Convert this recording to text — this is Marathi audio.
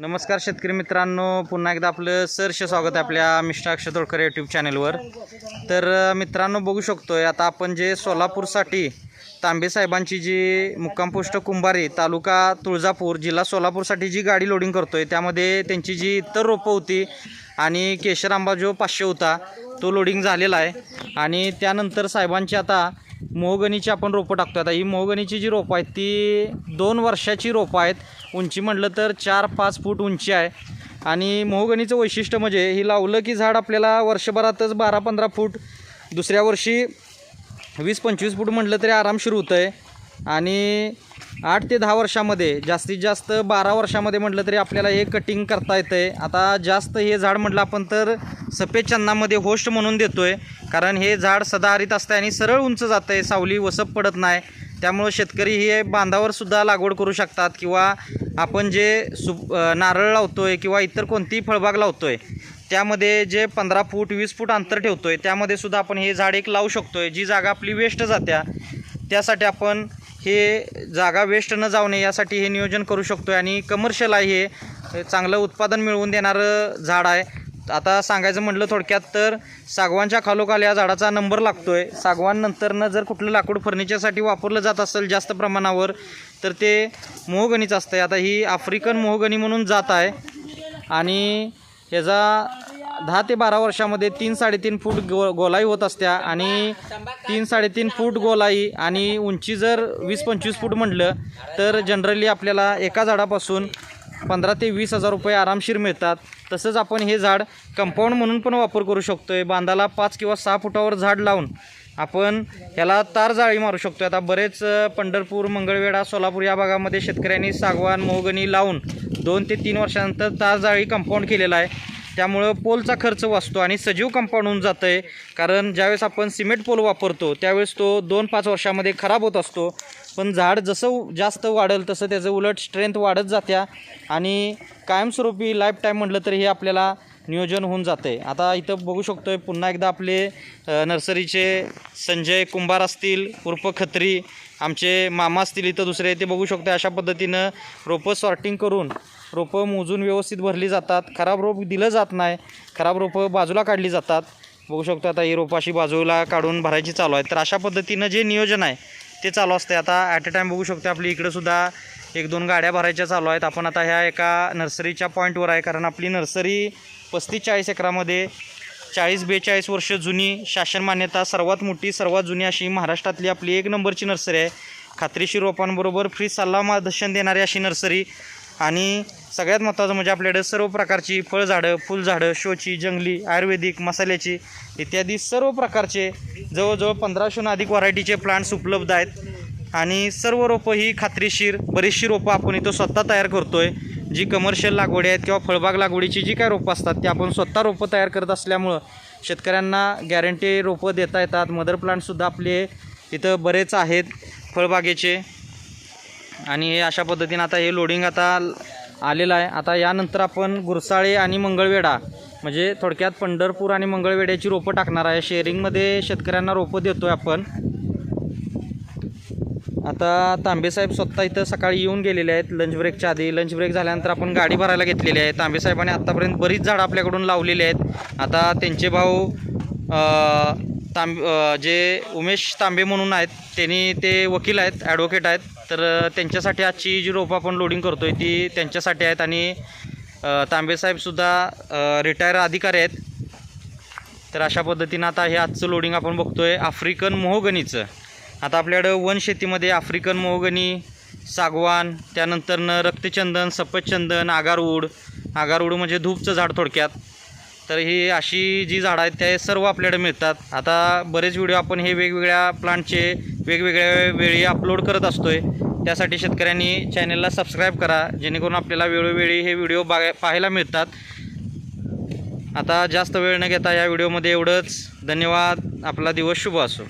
नमस्कार शेतकरी मित्रांनो पुन्हा एकदा आपलं सरसे स्वागत आहे आपल्या मिस्टर अक्षय तोडकर यूट्यूब चॅनलवर तर मित्रांनो बघू शकतोय आता आपण जे सोलापूरसाठी तांबेसाहेबांची जी मुक्काम पोस्ट कुंभारी तालुका तुळजापूर जिल्हा सोलापूरसाठी जी गाडी लोडिंग करतोय त्यामध्ये त्यांची जी इतर रोपं होती आणि केशर आंबा जो पाचशे होता तो लोडिंग झालेला आहे. आणि त्यानंतर साहेबांची आता मोहगणीची आपण रोपं टाकतो आता ही मोहगणीची जी रोपं आहेत ती दोन वर्षाची रोपं आहेत. उंची म्हटलं तर चार पाच फूट उंची आहे. आणि मोहगणीचं वैशिष्ट्य म्हणजे ही लावलं की झाड आपल्याला वर्षभरातच बारा पंधरा फूट दुसऱ्या वर्षी वीस पंचवीस फूट म्हटलं तरी आरामशीर होतं आहे आणि आठ ते दहा वर्षामध्ये जास्तीत जास्त बारा वर्षामध्ये म्हटलं तरी आपल्याला हे कटिंग करता येतं आहे आता जास्त हे झाड म्हटलं आपण तर सफेद चन्नामध्ये होस्ट म्हणून देतो आहे कारण हे झाड सदाहरित असतं आणि सरळ उंच जातं आहे सावली वसप पडत नाही. त्यामुळं शेतकरी हे बांधावर सुद्धा लागवड करू शकतात किंवा आपण जे सु नारळ लावतो आहे किंवा इतर कोणतीही फळबाग लावतो आहे त्यामध्ये जे पंधरा फूट वीस फूट अंतर ठेवतो आहे त्यामध्ये सुद्धा आपण हे झाड एक लावू शकतो आहे जी जागा आपली वेस्ट जात्या त्यासाठी आपण हे जागा वेस्ट न जाऊ नये यासाठी हे नियोजन करू शकतो आहे आणि कमर्शियल आहे हे. चांगलं उत्पादन मिळवून देणारं झाड आहे. आता सांगायचं म्हटलं थोडक्यात तर सागवानच्या खालोखाल या झाडाचा नंबर लागतो आहे सागवान नंतरनं जर कुठलं लाकूड फर्निचरसाठी वापरलं जात असेल जास्त प्रमाणावर तर ते मोहगणीच असतं आहे आता ही आफ्रिकन मोहगणी म्हणून जात आहे. आणि ह्याचा दहा ते बारा वर्षामध्ये तीन साडेतीन फूट गो गोलाई होत असत्या आणि तीन साडेतीन फूट गोलाई आणि उंची जर वीस पंचवीस फूट म्हटलं तर जनरली आपल्याला एका झाडापासून पंधरा ते वीस हजार रुपये आरामशीर मिळतात. तसंच आपण हे झाड कंपाऊंड म्हणून पण वापर करू शकतो आहे बांधाला पाच किंवा सहा फुटावर झाड लावून आपण ह्याला तार जाळी मारू शकतो आता बरेच पंढरपूर मंगळवेढा सोलापूर या भागामध्ये शेतकऱ्यांनी सागवान मोहगणी लावून दोन ते तीन वर्षानंतर तार जाळी कंपाऊंड केलेला आहे. त्यामुळं पोलचा खर्च वाचतो आणि सजीव कंपाऊंड होऊन जातं आहे कारण ज्यावेळेस आपण सिमेंट पोल वापरतो त्यावेळेस तो दोन पाच वर्षामध्ये खराब होत असतो. पण झाड जसं जास्त वाढेल तसं त्याचं उलट स्ट्रेंथ वाढत जात्या. आणि कायमस्वरूपी लाईफ टाईम म्हटलं तरी हे आपल्याला नियोजन होऊन जाते आता इथं बघू शकतोय पुन्हा एकदा आपले नर्सरीचे संजय कुंभार असतील उर्फ खत्री आमचे मामा असतील इथं दुसरे ते बघू शकतो अशा पद्धतीनं रोपं सॉर्टिंग करून रोपं मोजून व्यवस्थित भरली जातात. खराब रोप दिलं जात नाही खराब रोपं बाजूला काढली जातात. बघू शकतो आता ही रोपं अशी बाजूला काढून भरायची चालू आहे तर अशा पद्धतीनं जे नियोजन आहे ते चालू असते आता ॲट अ टाईम बघू शकतो आपली इकडंसुद्धा एक दोन गाड्या भरायच्या चालू आहेत. आपण आता ह्या एका नर्सरीच्या पॉईंटवर आहे कारण आपली नर्सरी पस्तीस चाळीस एकरामध्ये चाळीस बेचाळीस वर्ष जुनी शासन मान्यता सर्वात मोठी सर्वात जुनी अशी महाराष्ट्रातली आपली एक नंबरची नर्सरी आहे. खात्रीशीर रोपांबरोबर फ्री सल्ला मार्गदर्शन देणारी अशी नर्सरी. आणि सगळ्यात महत्त्वाचं म्हणजे आपल्याकडे सर्व प्रकारची फळझाडं फुलझाडं शोची जंगली आयुर्वेदिक मसाल्याची इत्यादी सर्व प्रकारचे जवळजवळ पंधराशेहून अधिक व्हरायटीचे प्लांट्स उपलब्ध आहेत. आणि सर्व रोपं ही खात्रीशीर बरीचशी रोपं आपण इथं स्वतः तयार करतो आहे जी कमर्शियल लागवडी आहेत किंवा फळबाग लागवडीची जी काय रोपं असतात ती आपण स्वतः रोपं तयार करत असल्यामुळं शेतकऱ्यांना गॅरंटी रोपं देता येतात. मदर प्लांटसुद्धा आपले इथं बरेच आहेत फळबागेचे. आणि हे अशा पद्धतीनं आता हे लोडिंग आता आलेलं आहे. आता यानंतर आपण गुरसाळे आणि मंगळवेढा म्हणजे थोडक्यात पंढरपूर आणि मंगळवेढ्याची रोपं टाकणार आहे. शेअरिंगमध्ये शेतकऱ्यांना रोपं देतो आहे आपण. आता तांबेसाहेब स्वतः इथं सकाळी येऊन गेलेले आहेत लंच ब्रेकच्या आधी. लंच ब्रेक झाल्यानंतर आपण गाडी भरायला घेतलेली आहे. तांबेसाहेबांनी आत्तापर्यंत बरीच झाडं आपल्याकडून लावलेली आहेत. आता त्यांचे भाऊ तांब जे उमेश तांबे म्हणून आहेत त्यांनी ते वकील आहेत ॲडव्होकेट आहेत. तर त्यांच्यासाठी आजची जी रोपं आपण लोडिंग करतो आहे ती त्यांच्यासाठी आहेत. आणि तांबेसाहेबसुद्धा रिटायर अधिकारी आहेत. तर अशा पद्धतीनं आता हे आजचं लोडिंग आपण बघतो आहे आफ्रिकन मोहगणीचं. आता आपल्याकडं वन शेतीमध्ये आफ्रिकन मोहगणी सागवान त्यानंतरनं रक्तचंदन सफदचंदन आगारवूड. आगारवूड म्हणजे धूपचं झाड थोडक्यात. तर ही अशी जी झाडं आहेत ते सर्व आपल्याकडे मिळतात. आता बरेच व्हिडिओ आपण हे वेगवेगळ्या प्लांटचे वेगवेगळ्या वेळी अपलोड करत असतोय. त्यासाठी शेतकऱ्यांनी चॅनलला सबस्क्राईब करा जेणेकरून आपल्याला वेळोवेळी हे व्हिडिओ बागा पाहायला मिळतात. आता जास्त वेळ न घेता या व्हिडिओमध्ये एवढंच. धन्यवाद. आपला दिवस शुभ असो.